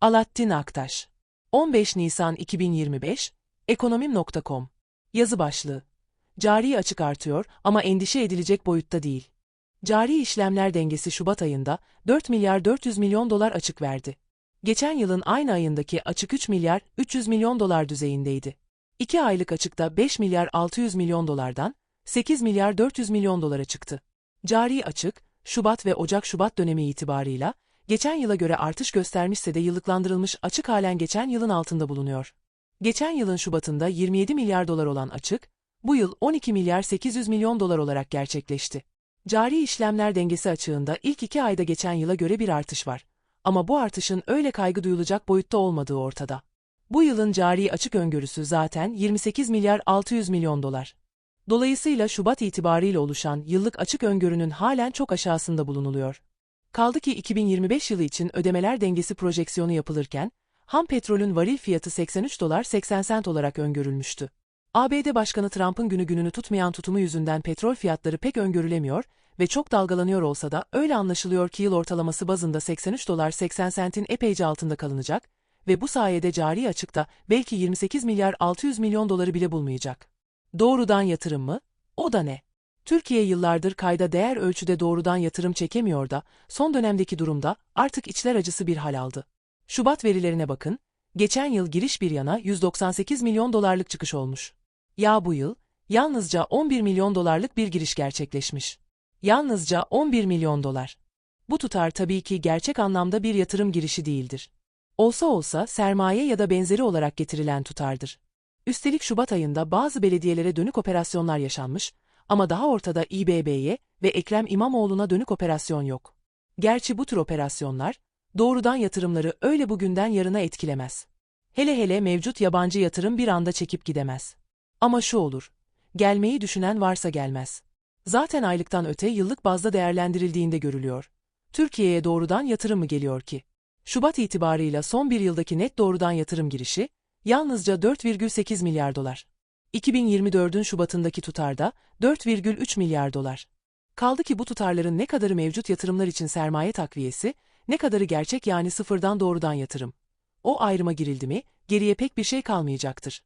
Alaaddin Aktaş 15 Nisan 2025 Ekonomim.com Yazı başlığı Cari açık artıyor ama endişe edilecek boyutta değil. Cari işlemler dengesi Şubat ayında 4 milyar 400 milyon dolar açık verdi. Geçen yılın aynı ayındaki açık 3 milyar 300 milyon dolar düzeyindeydi. 2 aylık açıkta 5 milyar 600 milyon dolardan 8 milyar 400 milyon dolara çıktı. Cari açık, Şubat ve Ocak-Şubat dönemi itibarıyla geçen yıla göre artış göstermişse de yıllıklandırılmış açık halen geçen yılın altında bulunuyor. Geçen yılın Şubat'ında 27 milyar dolar olan açık, bu yıl 12 milyar 800 milyon dolar olarak gerçekleşti. Cari işlemler dengesi açığında ilk iki ayda geçen yıla göre bir artış var. Ama bu artışın öyle kaygı duyulacak boyutta olmadığı ortada. Bu yılın cari açık öngörüsü zaten 28 milyar 600 milyon dolar. Dolayısıyla Şubat itibariyle oluşan yıllık açık öngörünün halen çok aşağısında bulunuluyor. Kaldı ki 2025 yılı için ödemeler dengesi projeksiyonu yapılırken, ham petrolün varil fiyatı 83 dolar 80 sent olarak öngörülmüştü. ABD Başkanı Trump'ın günü gününü tutmayan tutumu yüzünden petrol fiyatları pek öngörülemiyor ve çok dalgalanıyor olsa da öyle anlaşılıyor ki yıl ortalaması bazında 83 dolar 80 sentin epeyce altında kalınacak ve bu sayede cari açıkta belki 28 milyar 600 milyon doları bile bulmayacak. Doğrudan yatırım mı? O da ne? Türkiye yıllardır kayda değer ölçüde doğrudan yatırım çekemiyor da son dönemdeki durumda artık içler acısı bir hal aldı. Şubat verilerine bakın, geçen yıl giriş bir yana 198 milyon dolarlık çıkış olmuş. Ya bu yıl, yalnızca 11 milyon dolarlık bir giriş gerçekleşmiş. Yalnızca 11 milyon dolar. Bu tutar tabii ki gerçek anlamda bir yatırım girişi değildir. Olsa olsa sermaye ya da benzeri olarak getirilen tutardır. Üstelik Şubat ayında bazı belediyelere dönük operasyonlar yaşanmış ama daha ortada İBB'ye ve Ekrem İmamoğlu'na dönük operasyon yok. Gerçi bu tür operasyonlar, doğrudan yatırımları öyle bugünden yarına etkilemez. Hele hele mevcut yabancı yatırım bir anda çekip gidemez. Ama şu olur, gelmeyi düşünen varsa gelmez. Zaten aylıktan öte yıllık bazda değerlendirildiğinde görülüyor. Türkiye'ye doğrudan yatırım mı geliyor ki? Şubat itibarıyla son bir yıldaki net doğrudan yatırım girişi, yalnızca 4,8 milyar dolar. 2024'ün Şubat'ındaki tutarda 4,3 milyar dolar. Kaldı ki bu tutarların ne kadarı mevcut yatırımlar için sermaye takviyesi, ne kadarı gerçek yani sıfırdan doğrudan yatırım. O ayrıma girildi mi, geriye pek bir şey kalmayacaktır.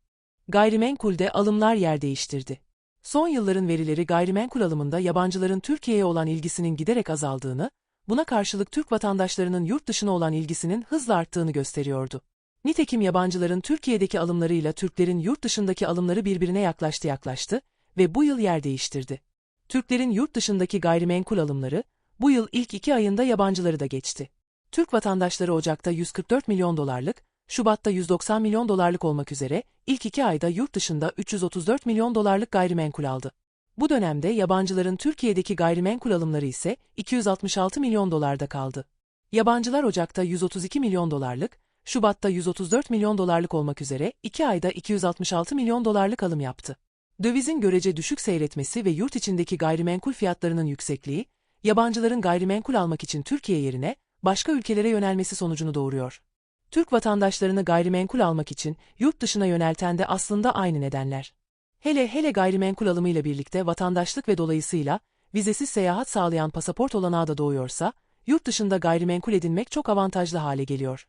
Gayrimenkulde alımlar yer değiştirdi. Son yılların verileri gayrimenkul alımında yabancıların Türkiye'ye olan ilgisinin giderek azaldığını, buna karşılık Türk vatandaşlarının yurt dışına olan ilgisinin hızla arttığını gösteriyordu. Nitekim yabancıların Türkiye'deki alımlarıyla Türklerin yurt dışındaki alımları birbirine yaklaştı yaklaştı ve bu yıl yer değiştirdi. Türklerin yurt dışındaki gayrimenkul alımları, bu yıl ilk iki ayında yabancıları da geçti. Türk vatandaşları Ocak'ta 144 milyon dolarlık, Şubat'ta 190 milyon dolarlık olmak üzere ilk iki ayda yurt dışında 334 milyon dolarlık gayrimenkul aldı. Bu dönemde yabancıların Türkiye'deki gayrimenkul alımları ise 266 milyon dolarda kaldı. Yabancılar Ocak'ta 132 milyon dolarlık, Şubat'ta 134 milyon dolarlık olmak üzere 2 ayda 266 milyon dolarlık alım yaptı. Dövizin görece düşük seyretmesi ve yurt içindeki gayrimenkul fiyatlarının yüksekliği, yabancıların gayrimenkul almak için Türkiye yerine başka ülkelere yönelmesi sonucunu doğuruyor. Türk vatandaşlarını gayrimenkul almak için yurt dışına yönelten de aslında aynı nedenler. Hele hele gayrimenkul alımıyla birlikte vatandaşlık ve dolayısıyla vizesiz seyahat sağlayan pasaport olanağı da doğuyorsa, yurt dışında gayrimenkul edinmek çok avantajlı hale geliyor.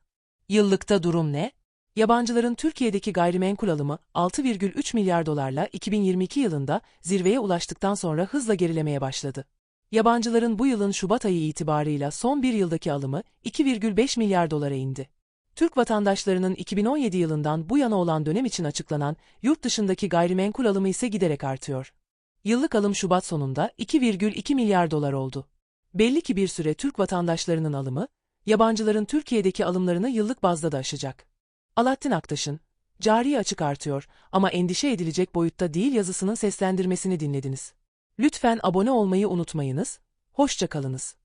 Yıllıkta durum ne? Yabancıların Türkiye'deki gayrimenkul alımı 6,3 milyar dolarla 2022 yılında zirveye ulaştıktan sonra hızla gerilemeye başladı. Yabancıların bu yılın Şubat ayı itibarıyla son bir yıldaki alımı 2,5 milyar dolara indi. Türk vatandaşlarının 2017 yılından bu yana olan dönem için açıklanan yurt dışındaki gayrimenkul alımı ise giderek artıyor. Yıllık alım Şubat sonunda 2,2 milyar dolar oldu. Belli ki bir süre Türk vatandaşlarının alımı, yabancıların Türkiye'deki alımlarını yıllık bazda da aşacak. Alaaddin Aktaş'ın, cari açık artıyor ama endişe edilecek boyutta değil yazısının seslendirmesini dinlediniz. Lütfen abone olmayı unutmayınız, hoşça kalınız.